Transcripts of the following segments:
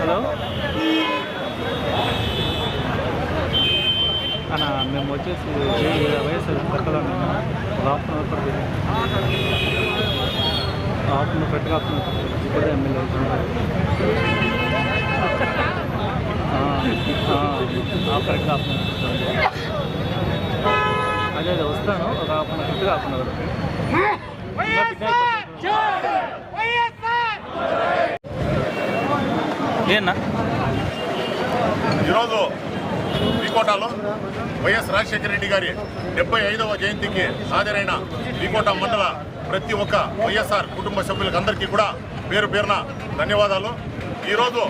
Hello? అన్న మేము వచ్చేసి వైఎస్ఆర్ పక్కలో మేము హాఫ్ అన్ అవర్ పడుతుంది హాఫ్ అన్ అవర్ పెట్టుగా ఇప్పుడే ఎమ్మెల్యే అవుతున్నారు. కరెక్ట్గా హాఫ్ అదే అదే వస్తాను ఒక హాఫ్ అన్ అవర్ కరెక్ట్గా హాఫ్ అన్ అవర్ ఏనా ఈరోజు వికోటాలో వైఎస్ రాజశేఖర రెడ్డి గారి డెబ్బై ఐదవ జయంతికి హాజరైన వికోట మండల ప్రతి ఒక్క వైఎస్ఆర్ కుటుంబ సభ్యులకు అందరికీ కూడా పేరు పేరున ధన్యవాదాలు. ఈరోజు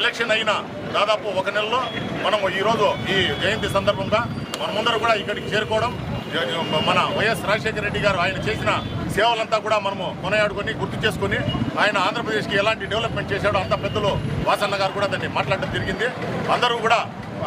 ఎలక్షన్ అయిన దాదాపు ఒక నెలలో మనం ఈరోజు ఈ జయంతి సందర్భంగా మనమందరూ కూడా ఇక్కడికి చేరుకోవడం మన వైఎస్ రాజశేఖర రెడ్డి గారు ఆయన చేసిన సేవలంతా కూడా మనము కొనయాడుకొని గుర్తు చేసుకొని ఆయన ఆంధ్రప్రదేశ్కి ఎలాంటి డెవలప్మెంట్ చేశాడో అంత పెద్దలు వాసన్న గారు కూడా దాన్ని మాట్లాడడం జరిగింది. అందరూ కూడా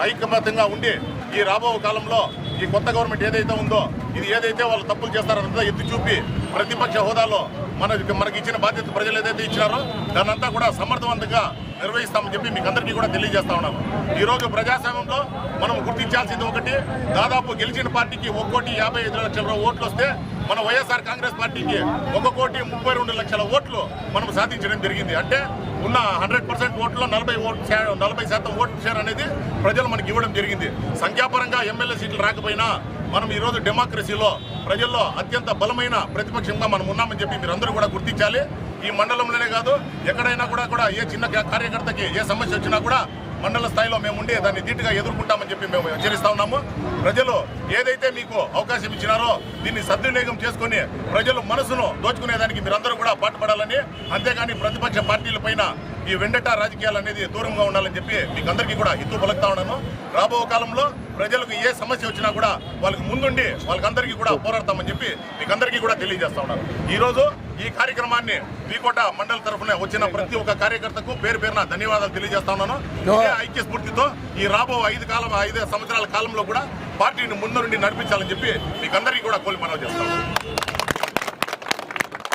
ఐకమత్యంగా ఉండి ఈ రాబో కాలంలో ఈ కొత్త గవర్నమెంట్ ఏదైతే ఉందో ఇది ఏదైతే వాళ్ళు తప్పులు చేస్తారో అంతా ఎత్తి చూపి ప్రతిపక్ష హోదాలో మన మనకి ఇచ్చిన బాధ్యత ప్రజలు ఏదైతే ఇచ్చినారో దాన్నంతా కూడా సమర్థవంతంగా నిర్వహిస్తామని చెప్పి మీకు అందరికీ కూడా తెలియజేస్తా ఉన్నాను. ఈ రోజు ప్రజాస్వామ్యంలో మనం గుర్తించాల్సింది ఒకటి దాదాపు గెలిచిన పార్టీకి ఒక్కోటి యాభై ఐదు లక్షల ఓట్లు వస్తే మన వైఎస్ఆర్ కాంగ్రెస్ పార్టీకి ఒక కోటి ముప్పై రెండు లక్షల ఓట్లు మనం సాధించడం జరిగింది. అంటే ఉన్న హండ్రెడ్ పర్సెంట్ ఓట్లో నలభై ఓట్ నలభై శాతం ఓట్ షేర్ అనేది ప్రజలు మనకి ఇవ్వడం జరిగింది. సంఖ్యాపరంగా ఎమ్మెల్యే సీట్లు రాకపోయినా మనం ఈరోజు డెమోక్రసీలో ప్రజల్లో అత్యంత బలమైన ప్రతిపక్షంగా మనం ఉన్నామని చెప్పి మీరందరూ కూడా గుర్తించాలి. ఈ మండలంలోనే కాదు ఎక్కడైనా కూడా కూడా ఏ చిన్న కార్యకర్తకి ఏ సమస్య వచ్చినా కూడా మండల స్థాయిలో మేము ఉండి దాన్ని ధీటుగా ఎదుర్కొంటామని చెప్పి మేము హెచ్చరిస్తా ఉన్నాము. ప్రజలు ఏదైతే మీకు అవకాశం ఇచ్చినారో దీన్ని సద్వినియోగం చేసుకుని ప్రజలు మనసును దోచుకునేదానికి మీరందరూ కూడా పాటుపడాలని అంతేగాని ప్రతిపక్ష పార్టీల పైన ఈ వెండట రాజకీయాలు అనేది దూరంగా ఉండాలని చెప్పి మీకు అందరికీ కూడా హితూ పలుకుతా ఉన్నాను. రాబో కాలంలో ప్రజలకు ఏ సమస్య వచ్చినా కూడా వాళ్ళకి ముందుండి వాళ్ళకందరికీ కూడా పోరాడతామని చెప్పి మీకు అందరికీ కూడా తెలియజేస్తా ఉన్నాను. ఈ రోజు ఈ కార్యక్రమాన్ని వీకోట మండల తరఫున వచ్చిన ప్రతి ఒక్క కార్యకర్తకు పేరు పేరున ధన్యవాదాలు తెలియజేస్తా ఉన్నాను. ఐక్య స్ఫూర్తితో ఈ రాబో ఐదు కాలం ఐదు సంవత్సరాల కాలంలో కూడా పార్టీని ముందు నుండి నడిపించాలని చెప్పి మీకు అందరికీ కూడా కోరి మనవి చేస్తాను